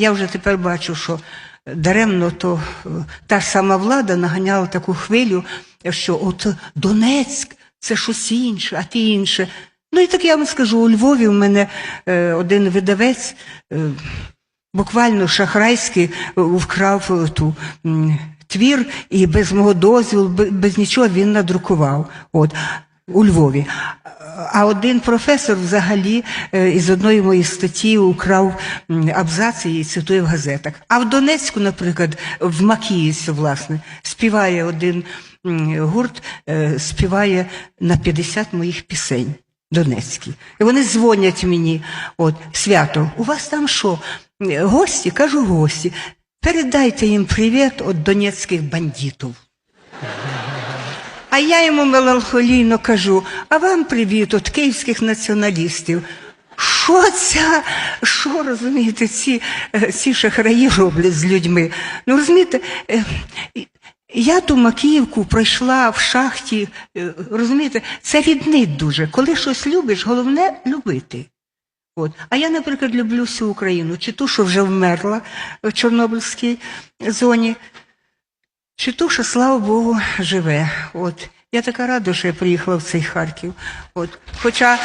Я вже тепер бачу, що даремно то е, та сама влада наганяла таку хвилю, що от Донецьк це щось інше, а ті інше. Ну і так я вам скажу, у Львові в мене е, один видавець. Е, буквально шахрайськи е, вкрав ту м, твір і без мого дозволу, бе- без нічого він надрукував. От. У Львові. А один професор взагалі е, із одної моєї статті украв м, абзац і цитує в газетах. А в Донецьку, наприклад, в Макіївці, власне, співає один гурт, е, співає на 50 моїх пісень донецькі. І вони дзвонять мені, от, свято, у вас там що? Гості? Кажу, гості. Передайте їм привіт від донецьких бандитів. А я йому меланхолійно кажу, а вам привіт від київських націоналістів. Що ця, що розумієте, ці, е, ці шахраї роблять з людьми? Ну розумієте, е, я ту Макіївку пройшла в шахті, е, розумієте, це ріднить дуже. Коли щось любиш, головне любити. От. А я, наприклад, люблю всю Україну, чи ту, що вже вмерла в Чорнобильській зоні, чи ту, слава Богу, живе. От. Я така рада, що я приїхала в цей Харків. От. Хоча